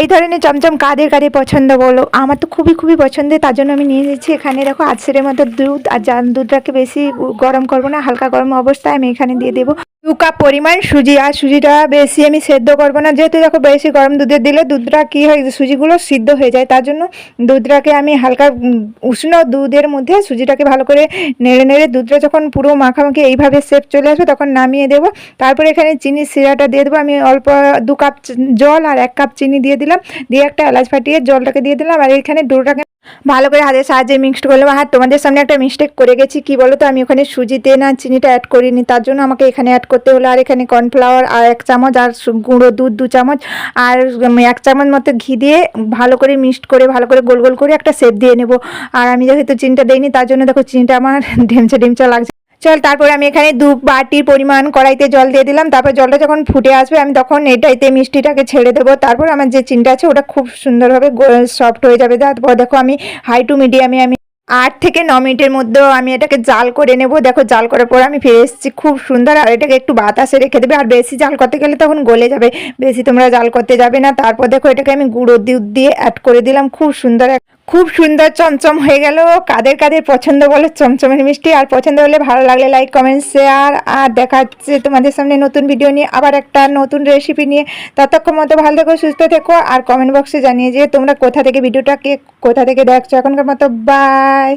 এই ধরনের চমচম কাদের কাদের পছন্দ বলো? আমার তো খুবই খুবই পছন্দের তার জন্য আমি নিয়ে নিচ্ছি। এখানে দেখো আজকের মতো দুধ আর দুধটাকে বেশি গরম করব না, হালকা গরম অবস্থায় আমি এখানে দিয়ে দেবো। দু কাপ পরিমাণ সুজি, আর সুজিটা বেশি আমি সেদ্ধ করব না। যেহেতু দেখো বেশি গরম দুধে দিলে দুধটা কী হয় সুজিগুলো সিদ্ধ হয়ে যায়, তার জন্য দুধটাকে আমি হালকা উষ্ণ দুধের মধ্যে সুজিটাকে ভালো করে নেড়ে নেড়ে দুধটা যখন পুরো মাখামাখি এইভাবে শেপ চলে আসবে, তখন নামিয়ে দেবো। তারপরে এখানে চিনির শিরাটা দিয়ে দেবো। আমি অল্প দু কাপ জল আর এক কাপ চিনি দিয়ে দিলাম। দিয়ে একটা এলাচ ফাটিয়ে জলটাকে দিয়ে দিলাম। আর এখানে ডোটাকে ভালো করে হাতের সাহায্যে মিক্সড করলাম আর তোমাদের সামনে একটা মিস্টেক করে গেছি, কি বলো তো? আমি ওখানে সুজিতে না চিনিটা অ্যাড করিনি, তার জন্য আমাকে এখানে অ্যাড করতে হলো। আর এখানে কর্নফ্লাওয়ার আর এক চামচ, আর গুঁড়ো দুধ দু চামচ, আর এক চামচ মতো ঘি দিয়ে ভালো করে মিক্সড করে, ভালো করে গোল গোল করে একটা সেপ দিয়ে নেব। আর আমি যেহেতু চিনিটা দেইনি, তার জন্য দেখো চিনিটা আমার ঢেমচা ঢেমচা লাগছে। চল, তারপরে আমি এখানে দু বাটির পরিমাণ কড়াইতে জল দিয়ে দিলাম। তারপর জলটা যখন ফুটে আসবে, আমি তখন এটাইতে মিষ্টিটাকে ছেড়ে দেবো। তারপর আমার যে চিনটা আছে, ওটা খুব সুন্দরভাবে সফট হয়ে যাবে। তারপর দেখো আমি হাই টু মিডিয়ামে আমি আট থেকে ন মিনিটের মধ্যেও আমি এটাকে জাল করে নেব। দেখো, জাল করার পর আমি ফিরে এসেছি খুব সুন্দর। আর এটাকে একটু বাতাসে রেখে দেবে। আর বেশি জাল করতে গেলে তখন গলে যাবে। বেশি তোমরা জাল করতে যাবে না। তারপর দেখো, এটাকে আমি গুঁড়ো দুধ দিয়ে অ্যাড করে দিলাম। খুব সুন্দর খুব সুন্দর চমচম হয়ে গেল। কাদের কাদের পছন্দ বলো? চমচমের মিষ্টি আর পছন্দ হলে ভালো লাগলে লাইক কমেন্ট শেয়ার আর দেখা হচ্ছে তোমাদের সামনে নতুন ভিডিও নিয়ে, আবার একটা নতুন রেসিপি নিয়ে। ততক্ষণ মতো ভালো থেকো, সুস্থ থেকো আর কমেন্ট বক্সে জানিয়ে যে তোমরা কোথা থেকে ভিডিওটাকে কোথা থেকে দেখছ এখনকার মতো। বাই